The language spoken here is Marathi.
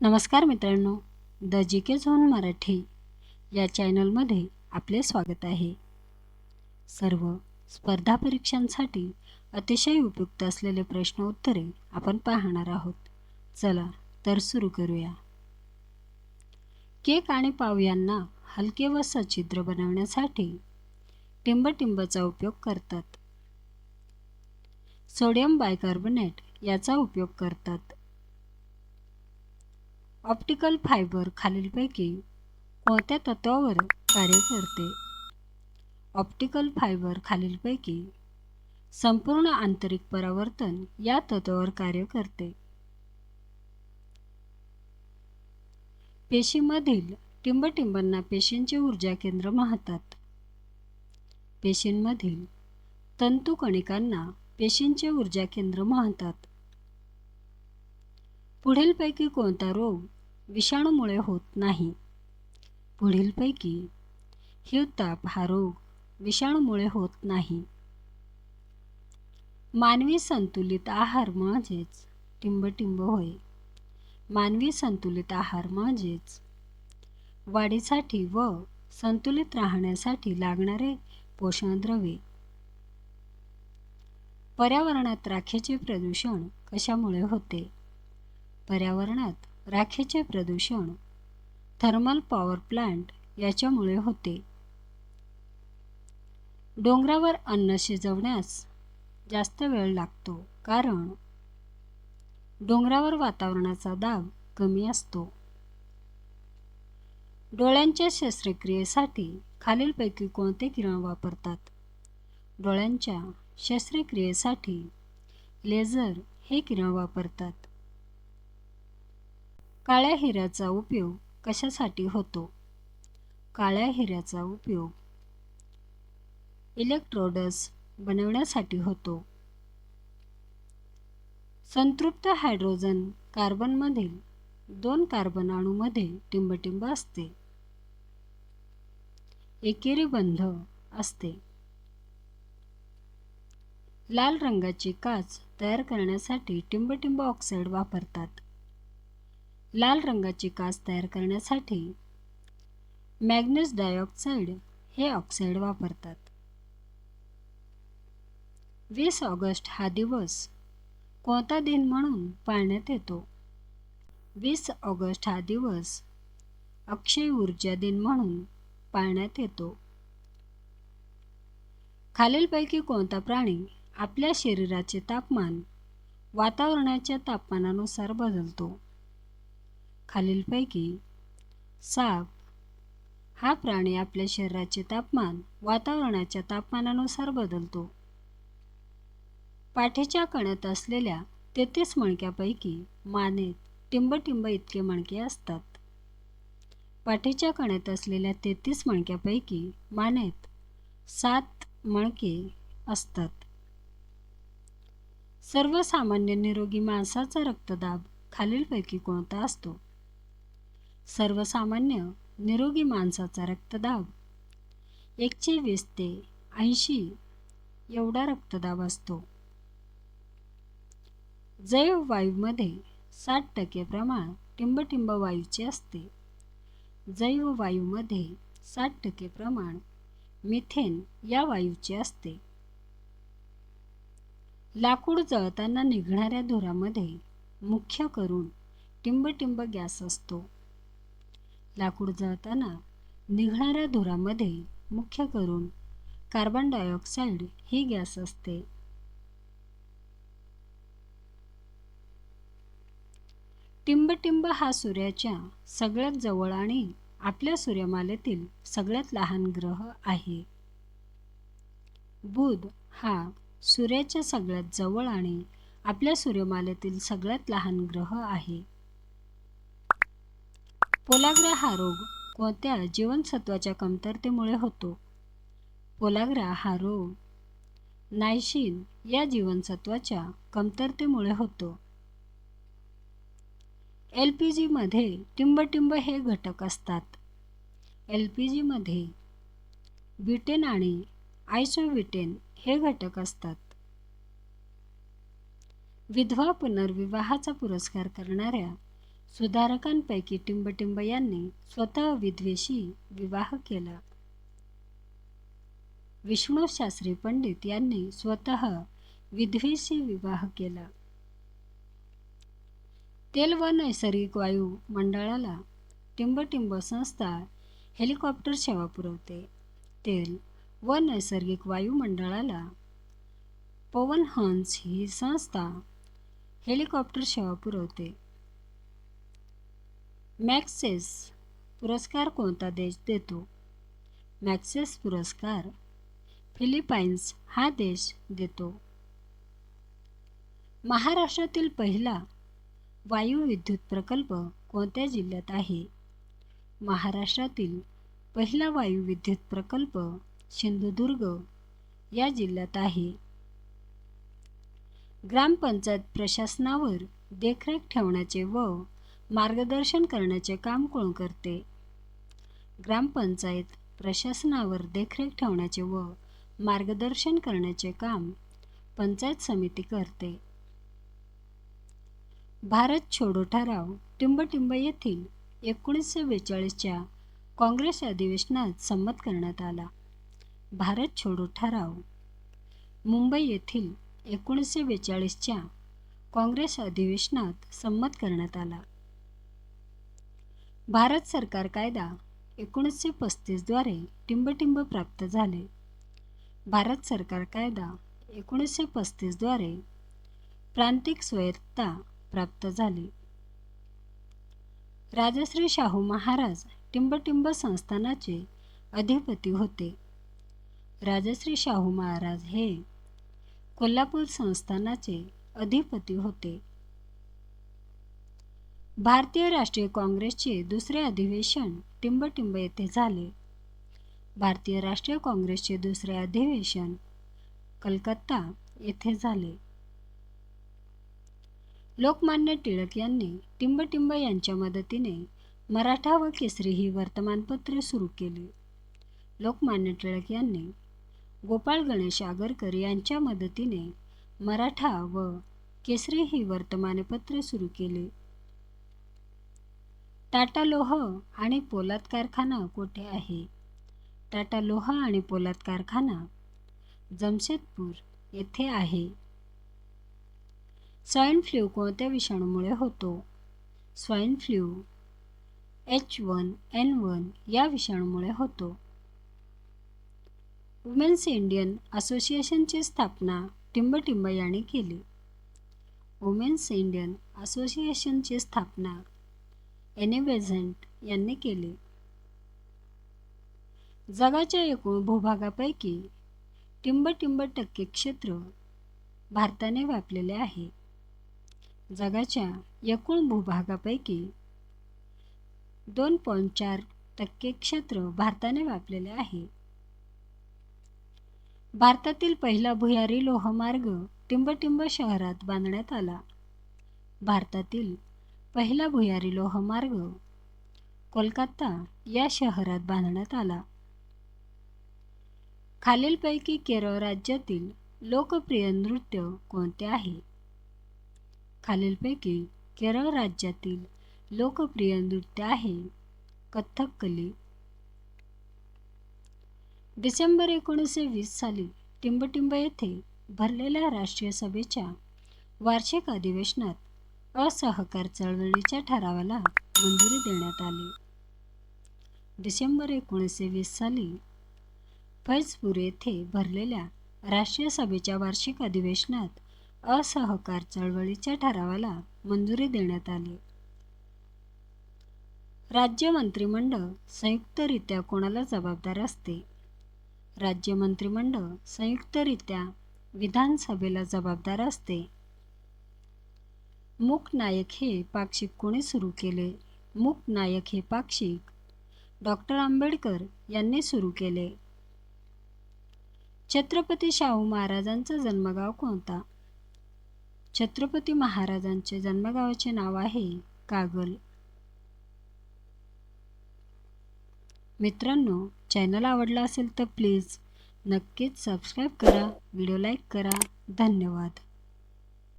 नमस्कार मित्रांनो the G K zone Marathi या चॅनलमध्ये आपले स्वागत आहे. सर्व स्पर्धा परीक्षांसाठी अतिशय उपयुक्त असलेले प्रश्न उत्तरे आपण पाहणार आहोत. चला तर सुरू करूया. केक आणि पाव यांना हलके व सचिद्र बनवण्यासाठी टिंबटिंबचा उपयोग करतात. सोडियम बायकार्बोनेट याचा उपयोग करतात. ऑप्टिकल फायबर खालीलपैकी कोणत्या तत्वावर कार्य करते? ऑप्टिकल फायबर खालीलपैकी संपूर्ण आंतरिक परावर्तन या तत्वावर कार्य करते. पेशीमधील टिंबटिंबांना पेशींचे ऊर्जा केंद्र म्हणतात. पेशींमधील तंतुकणिकांना पेशींचे ऊर्जा केंद्र म्हणतात. पुढीलपैकी कोणता रोग विषाणूमुळे होत नाही. पुढीलपैकी हिवताप हा रोग विषाणूमुळे होत नाही. मानवी संतुलित आहार म्हणजेच टिंबटिंब होय. मानवी संतुलित आहार म्हणजेच वाढीसाठी व संतुलित राहण्यासाठी लागणारे पोषणद्रव्ये. पर्यावरणात राखेचे प्रदूषण कशामुळे होते? पर्यावरणात राखेचे प्रदूषण थर्मल पॉवर प्लांट याच्यामुळे होते. डोंगरावर अन्न शिजवण्यास जास्त वेळ लागतो कारण डोंगरावर वातावरणाचा दाब कमी असतो. डोळ्यांच्या शस्त्रक्रियेसाठी खालीलपैकी कोणते किरण वापरतात? डोळ्यांच्या शस्त्रक्रियेसाठी लेझर हे किरण वापरतात. काळ्या हिऱ्याचा उपयोग कशासाठी होतो? काळ्या हिऱ्याचा उपयोग इलेक्ट्रोडस बनवण्यासाठी होतो. संतृप्त हायड्रोजन कार्बनमधील दोन कार्बन अणूमध्ये टिंबटिंब असते. एकेरी बंध असते. लाल रंगाची काच तयार करण्यासाठी टिंबटिंब ऑक्साईड वापरतात. लाल रंगाची काच तयार करण्यासाठी मॅग्नेस डायऑक्साईड हे ऑक्साईड वापरतात. वीस ऑगस्ट हा दिवस कोणता दिन म्हणून पाळण्यात येतो? वीस ऑगस्ट हा दिवस अक्षय ऊर्जा दिन म्हणून पाळण्यात येतो. खालीलपैकी कोणता प्राणी आपल्या शरीराचे तापमान वातावरणाच्या तापमानानुसार बदलतो? खालीलपैकी साप हा प्राणी आपल्या शरीराचे तापमान वातावरणाच्या तापमानानुसार बदलतो. पाठीच्या कण्यात असलेल्या तेहतीस मणक्यापैकी मानेत टिंबटिंब इतके मणके असतात. पाठीच्या कण्यात असलेल्या तेहतीस मणक्यापैकी मानेत सात मणके असतात. सर्वसामान्य निरोगी माणसाचा रक्तदाब खालीलपैकी कोणता असतो? सर्वसामान्य निरोगी माणसाचा रक्तदाब. एकशे वीस ते ऐंशी एवढा रक्तदाब असतो. जैववायूमध्ये साठ टक्के प्रमाण टिंबटिंब वायूचे असते. जैववायूमध्ये साठ टक्के प्रमाण मिथेन या वायूचे असते. लाकूड जळताना निघणाऱ्या धुरामध्ये मुख्य करून टिंबटिंब गॅस असतो. लाकूड जळताना निघणाऱ्या धुरामध्ये मुख्य करून कार्बन डायऑक्साईड ही गॅस असते. टिंबटिंब हा सूर्याच्या सगळ्यात जवळ आणि आपल्या सूर्यमालेतील सगळ्यात लहान ग्रह आहे. बुध हा सूर्याच्या सगळ्यात जवळ आणि आपल्या सूर्यमालेतील सगळ्यात लहान ग्रह आहे. पोलाग्रा हा रोग कोणत्या जीवनसत्वाच्या कमतरतेमुळे होतो? पोलाग्रा हा रोग नायशिन या जीवनसत्वाच्या कमतरतेमुळे होतो. एल पी जीमध्ये टिंबटिंब हे घटक असतात. एल पी जीमध्ये ब्युटेन आणि आयसोब्युटेन हे घटक असतात. विधवा पुनर्विवाहाचा पुरस्कार करणाऱ्या सुधारकांपैकी टिंबटिंब यांनी स्वतः विधवेशी विवाह केला. विष्णू शास्त्री पंडित यांनी स्वतः विधवेशी विवाह केला. तेल व नैसर्गिक वायू मंडळाला टिंबटिंब संस्था हेलिकॉप्टर सेवा पुरवते. तेल व नैसर्गिक वायू मंडळाला पवनहंस ही संस्था हेलिकॉप्टर सेवा पुरवते. मॅक्सेस पुरस्कार कोणता देश देतो? मॅक्सेस पुरस्कार फिलिपाईन्स हा देश देतो. महाराष्ट्रातील पहिला वायू विद्युत प्रकल्प कोणत्या जिल्ह्यात आहे? महाराष्ट्रातील पहिला वायू विद्युत प्रकल्प सिंधुदुर्ग या जिल्ह्यात आहे. ग्रामपंचायत प्रशासनावर देखरेख ठेवण्याचे व मार्गदर्शन करण्याचे काम कोण करते? ग्रामपंचायत प्रशासनावर देखरेख ठेवण्याचे व मार्गदर्शन करण्याचे काम पंचायत समिती करते. भारत छोडो ठराव टिंबटिंब येथील एकोणीसशे बेचाळीसच्या काँग्रेस अधिवेशनात संमत करण्यात आला. भारत छोडो ठराव मुंबई येथील एकोणीसशे बेचाळीसच्या काँग्रेस अधिवेशनात संमत करण्यात आला. भारत सरकार कायदा एकोणीसशे पस्तीसद्वारे टिंबटिंब प्राप्त झाले. भारत सरकार कायदा एकोणीसशे पस्तीसद्वारे प्रांतिक स्वायत्ता प्राप्त झाली. राजश्री शाहू महाराज टिंबटिंब संस्थानाचे अधिपती होते. राजश्री शाहू महाराज हे कोल्हापूर संस्थानाचे अधिपती होते. भारतीय राष्ट्रीय काँग्रेसचे दुसरे अधिवेशन टिंबटिंब येथे झाले. भारतीय राष्ट्रीय काँग्रेसचे दुसरे अधिवेशन कलकत्ता येथे झाले. लोकमान्य टिळक यांनी टिंबटिंब यांच्या मदतीने मराठा व केसरी ही वर्तमानपत्रे सुरू केली. लोकमान्य टिळक यांनी गोपाळ गणेश आगरकर यांच्या मदतीने मराठा व केसरी ही वर्तमानपत्रे सुरू केली. टाटा लोह आणि पोलाद कारखाना कोठे आहे? टाटा लोह आणि पोलाद कारखाना जमशेदपूर येथे आहे. स्वाईन फ्ल्यू कोणत्या विषाणूमुळे होतो? Swine flu H one N one या विषाणूमुळे होतो. वुमेन्स इंडियन असोसिएशनची स्थापना टिंबटिंब यांनी केली. वुमेन्स इंडियन असोसिएशनची स्थापना एने यांनी केले. जगाच्या एकूण भूभागापैकी टिंबटिंब टक्के क्षेत्र भारताने व्यापलेले आहे. जगाच्या एकूण भूभागापैकी दोन पॉईंट चार टक्के क्षेत्र भारताने व्यापलेले आहे. भारतातील पहिला भुयारी लोहमार्ग टिंबटिंब शहरात बांधण्यात आला. भारतातील पहिला भुयारी लोहमार्ग कोलकाता या शहरात बांधण्यात आला. खालीलपैकी केरळ राज्यातील लोकप्रिय नृत्य कोणते आहे? खालीलपैकी केरळ राज्यातील लोकप्रिय नृत्य आहे कथ्थकली डिसेंबर एकोणीसशे वीस साली टिंबटिंब येथे भरलेल्या राष्ट्रीय सभेच्या वार्षिक अधिवेशनात असहकार चळवळीच्या ठरावाला मंजुरी देण्यात आली. डिसेंबर एकोणीसशे वीस साली फैजपूर येथे भरलेल्या राष्ट्रीय सभेच्या वार्षिक अधिवेशनात असहकार चळवळीच्या ठरावाला मंजुरी देण्यात आली. राज्य मंत्रिमंडळ संयुक्तरित्या कोणाला जबाबदार असते? राज्य मंत्रिमंडळ संयुक्तरित्या विधानसभेला जबाबदार असते? मूक नायक हे पाक्षिक कोणी सुरू केले? मूक नायक हे पाक्षिक. डॉक्टर आंबेडकर यांनी सुरू केले. छत्रपती शाहू महाराजांचा जन्मगाव कोणता? छत्रपती महाराजांचे जन्मगावाचे नाव आहे कागल. मित्रांनो चॅनल आवडला असेल तर प्लीज नक्कीच सबस्क्राईब करा व्हिडिओ लाईक करा. धन्यवाद.